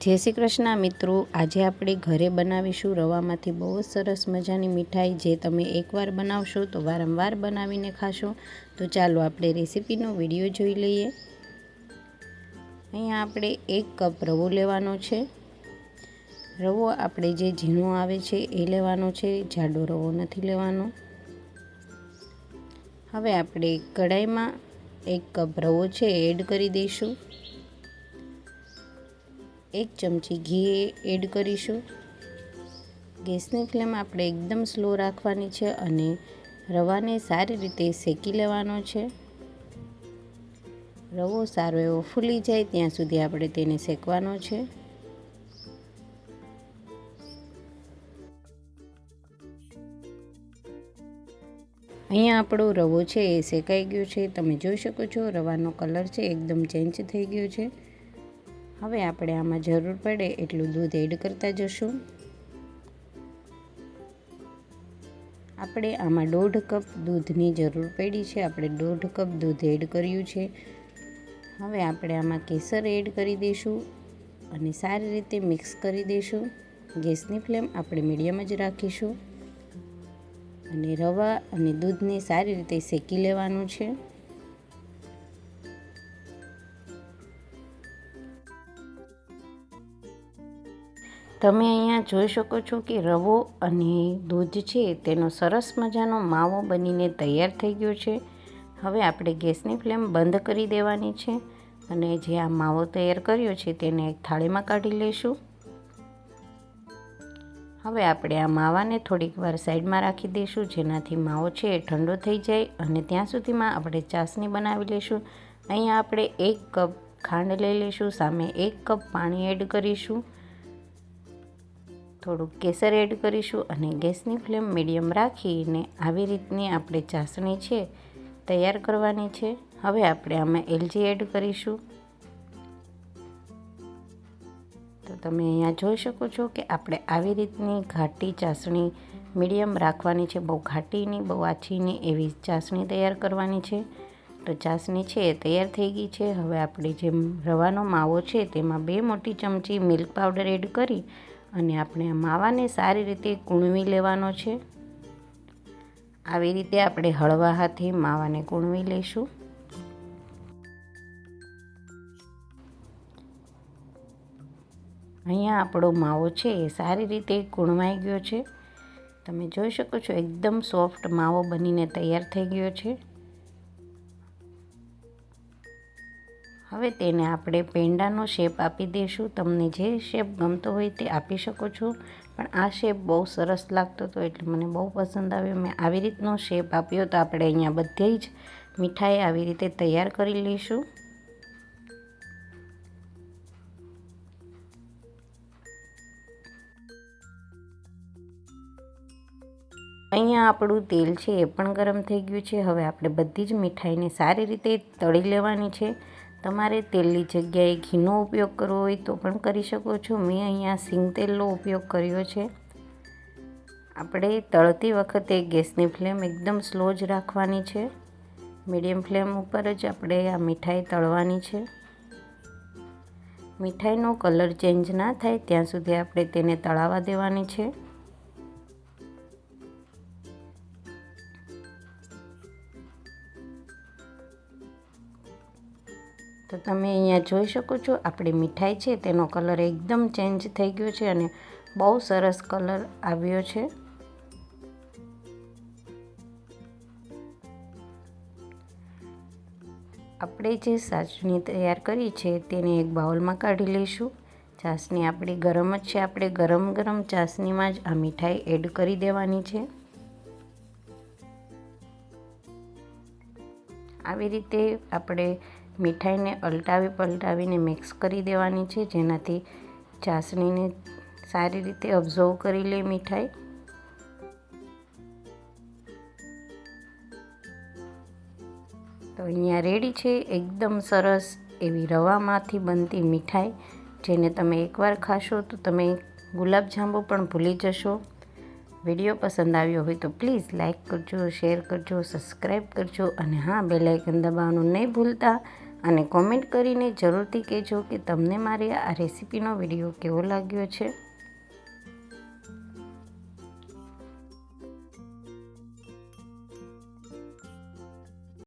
જય શ્રી કૃષ્ણ મિત્રો, આજે આપણે ઘરે બનાવીશું રવામાંથી બહુ જ સરસ મજાની મીઠાઈ. જે તમે એકવાર બનાવશો તો વારંવાર બનાવીને ખાશો. તો ચાલો આપણે રેસીપીનો વીડિયો જોઈ લઈએ. અહીંયા આપણે એક કપ રવો લેવાનો છે. રવો આપણે જે ઝીણો આવે છે એ લેવાનો છે, જાડો રવો નથી લેવાનો. હવે આપણે કઢાઈમાં એક કપ રવો છે એડ કરી દઈશું. એક ચમચી ઘી એડ કરીશું. ગેસની ફ્લેમ આપણે એકદમ સ્લો રાખવાની છે અને રવાને સારી રીતે શેકી લેવાનો છે. રવો સારો એવો ફૂલી જાય ત્યાં સુધી આપણે તેને શેકવાનો છે. અહીંયા આપણો રવો છે એ શેકાઈ ગયો છે. તમે જોઈ શકો છો રવાનો કલર છે, એકદમ ચેન્જ થઈ ગયો છે. હવે આપણે આમાં જરૂર પડે એટલું દૂધ એડ કરતા જશું. આપણે આમાં દોઢ કપ દૂધની જરૂર પડી છે. આપણે દોઢ કપ દૂધ એડ કર્યું છે. હવે આપણે આમાં કેસર એડ કરી દઈશું અને સારી રીતે મિક્સ કરી દઈશું. ગેસની ફ્લેમ આપણે મીડિયમ જ રાખીશું. અને રવા અને દૂધને સારી રીતે શેકી લેવાનું છે. તમે અહીંયા જોઈ શકો છો કે રવો અને દૂધ છે, તેનો સરસ મજાનો માવો બનીને તૈયાર થઈ ગયો છે. હવે આપણે ગેસની ફ્લેમ બંધ કરી દેવાની છે અને જે આ માવો તૈયાર કર્યો છે તેને એક થાળીમાં કાઢી લઈશું. હવે આપણે આ માવાને થોડીક વાર સાઈડમાં રાખી દઈશું, જેનાથી માવો છે એ ઠંડો થઈ જાય અને ત્યાં સુધીમાં આપણે ચાસણી બનાવી લઈશું. અહીંયા આપણે એક કપ ખાંડ લઈ લઈશું, સામે એક કપ પાણી એડ કરીશું. થોડુંક કેસર એડ કરીશું અને ગેસની ફ્લેમ મીડિયમ રાખીને આવી રીતની આપણે ચાસણી છે તૈયાર કરવાની છે. હવે આપણે આમાં એલજી એડ કરીશું. તો તમે અહીંયા જોઈ શકો છો કે આપણે આવી રીતની ઘાટી ચાસણી મીડિયમ રાખવાની છે. બહુ ઘાટીની બહુ આછીની એવી ચાસણી તૈયાર કરવાની છે. તો ચાસણી છે એ તૈયાર થઈ ગઈ છે. હવે આપણે જે રવાનો માવો છે તેમાં બે મોટી ચમચી મિલ્ક પાવડર એડ કરી અને આપણે માવાને સારી રીતે કૂણવી લેવાનો છે. આવી રીતે આપણે હળવા હાથે માવાને કૂણવી લઈશું. અહીંયા આપણો માવો છે એ સારી રીતે કૂણવાઈ ગયો છે. તમે જોઈ શકો છો, એકદમ સોફ્ટ માવો બનીને તૈયાર થઈ ગયો છે. હવે તેને આપણે પેંડાનો શેપ આપી દઈશું. તમને જે શેપ ગમતો હોય તે આપી શકો છો. પણ આ શેપ બહુ સરસ લાગતો હતો એટલે મને બહુ પસંદ આવ્યો. મેં આવી રીતનો શેપ આપ્યો તો આપણે અહીંયા બધી જ મીઠાઈ આવી રીતે તૈયાર કરી લઈશું. અહીંયા આપણું તેલ છે એ પણ ગરમ થઈ ગયું છે. હવે આપણે બધી જ મીઠાઈને સારી રીતે તળી લેવાની છે. તમારે તેલની જગ્યાએ ઘીનો ઉપયોગ કરવો હોય તો પણ કરી શકો છો. મેં અહીંયા સિંગ તેલનો ઉપયોગ કર્યો છે. આપણે તળતી વખતે ગેસની ફ્લેમ એકદમ સ્લો જ રાખવાની છે. મીડિયમ ફ્લેમ ઉપર જ આપણે આ મીઠાઈ તળવાની છે. મીઠાઈનો કલર ચેન્જ ના થાય, ત્યાં સુધી આપણે તેને તળાવા દેવાની છે. તો તમે અહીંયા જોઈ શકો છો, આપણી મીઠાઈ છે, તેનો કલર એકદમ ચેન્જ થઈ ગયો છે અને બહુ સરસ કલર આવ્યો છે. આપણે જે સાચણી તૈયાર કરી છે, તેને એક બાઉલમાં કાઢી લઈશું. ચાસણી આપણી ગરમ જ છે, આપણે ગરમ ગરમ ચાસણીમાં જ આ મીઠાઈ એડ કરી દેવાની છે. આવી રીતે આપણે મીઠાઈને અલટાવી પલટાવીને મિક્સ કરી દેવાની છે. જેનાથી ચાસણીને સારી રીતે અબ્ઝર્વ કરી લે મીઠાઈ. તો અહીંયા રેડી છે એકદમ સરસ એવી રવામાંથી બનતી મીઠાઈ. જેને તમે એકવાર ખાશો તો તમે ગુલાબજાંબુ પણ ભૂલી જશો. વીડિયો પસંદ આવ્યો હોય તો પ્લીઝ લાઇક કરજો, શેર કરજો સબસ્ક્રાઈબ કરજો અને હા બેલાઇકન દબાવવાનું નહીં ભૂલતા. અને કોમેન્ટ કરીને જરૂરથી કહેજો કે તમને મારી આ રેસીપીનો વીડિયો કેવો લાગ્યો છે.